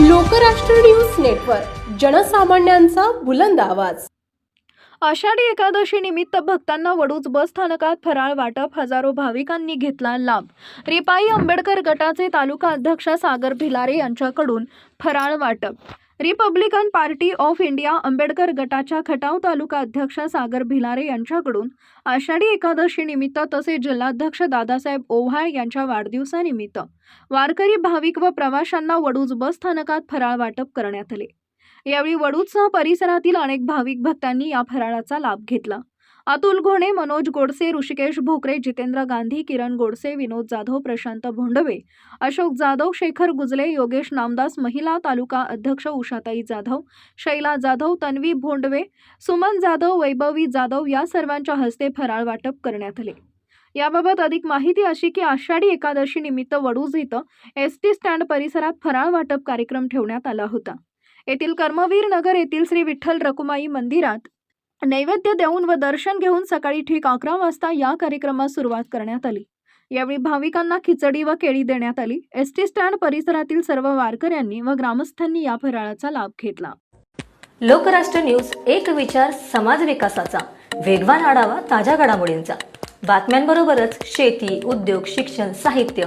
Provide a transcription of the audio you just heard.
Lokrashtra news network जनसामान्यांचा बुलंद आवाज. आषाढी एकादशी निमित्त भक्तांना वडूज बस स्थानकात फराळ वाटप हजारो भाविकांनी घेतला लाभ. रिपाई आंबेडकर गटाचे तालुका अध्यक्ष सागर भिलारे यांच्याकडून फराळ वाटप. Republican Party of India Ambedkar गटाच्या खटाव तालुका अध्यक्ष सागर भिलारे यांच्याकडून आषाढी एकादशी निमित्त तसेच जिल्हाध्यक्ष दादासाहेब ओव्हाळ यांच्या वाढदिवसानिमित्त वारकरी भाविक व प्रवाशांना वडूज बस स्थानकात फराळ वाटप करण्यात आले. यावेळी वडूजसह परिसरातील अनेक भाविक भक्तांनी या फराळाचा लाभ घेतला. अतुल घोणे मनोज गोडसे ऋषिकेश भोकरे जितेंद्र गांधी किरण गोडसे विनोद जाधव प्रशांत भोंडवे अशोक जाधव शेखर गुजले योगेश नामदास महिला तालुका अध्यक्ष उषाताई जाधव शैला जाधव तन्वी भोंडवे सुमन जाधव वैभवी जाधव या सर्वांच्या हस्ते फराळ वाटप करण्यात आले. याबाबत अधिक माहिती अशी की आषाढी एकादशी निमित्त वडूज इथं एस टी स्टँड परिसरात फराळ वाटप कार्यक्रम ठेवण्यात आला होता. येथील कर्मवीर नगर येथील श्री विठ्ठल रकुमाई मंदिरात नैवेद्य देऊन व दर्शन घेऊन सकाळी ठीक अकरा वाजता या कार्यक्रमास सुरुवात करण्यात आली. यावेळी भाविकांना खिचडी व केळी देण्यात आली. एस टी स्टँड परिसरातील सर्व वारकऱ्यांनी व ग्रामस्थांनी या फराळाचा लाभ घेतला. लोकराष्ट्र न्यूज एक विचार समाज विकासाचा. वेगवान आढावा ताज्या घडामोडींचा. बातम्यांबरोबरच शेती उद्योग शिक्षण साहित्य